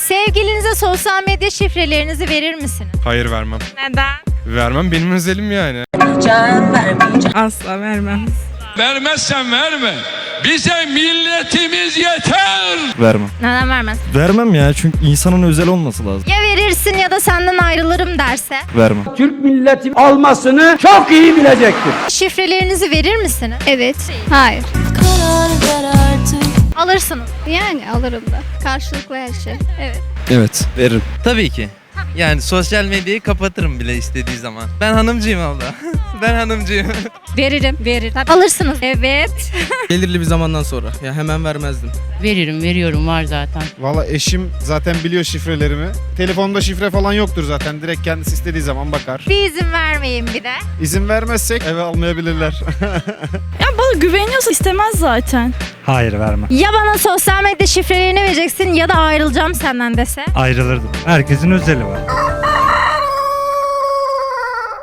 Sevgilinize sosyal medya şifrelerinizi verir misiniz? Hayır vermem. Neden? Vermem benim özelim yani. Asla vermem. Vermezsen verme. Bize milletimiz yeter. Vermem. Neden vermez? Vermem ya çünkü insanın özel olması lazım. Ya verirsin ya da senden ayrılırım derse? Vermem. Türk milleti almasını çok iyi bilecektir. Şifrelerinizi verir misiniz? Evet. Hayır. Alırsınız. Yani alırım da. Karşılıklı her şey. Evet. Evet. Veririm. Tabii ki. Yani sosyal medyayı kapatırım bile istediği zaman. Ben hanımcıyım abla. ben hanımcıyım. Veririm, veririm. Alırsınız. Evet. Belirli bir zamandan sonra. Ya hemen vermezdim. Veririm, veriyorum var zaten. Valla eşim zaten biliyor şifrelerimi. Telefonda şifre falan yoktur zaten. Direkt kendisi istediği zaman bakar. Bir izin vermeyin bir de. İzin vermezsek eve almayabilirler. Ya bana güveniyorsa istemez zaten. Hayır vermem. Ya bana sosyal medya şifrelerini vereceksin ya da ayrılacağım senden dese. Ayrılırdım. Herkesin özeli var.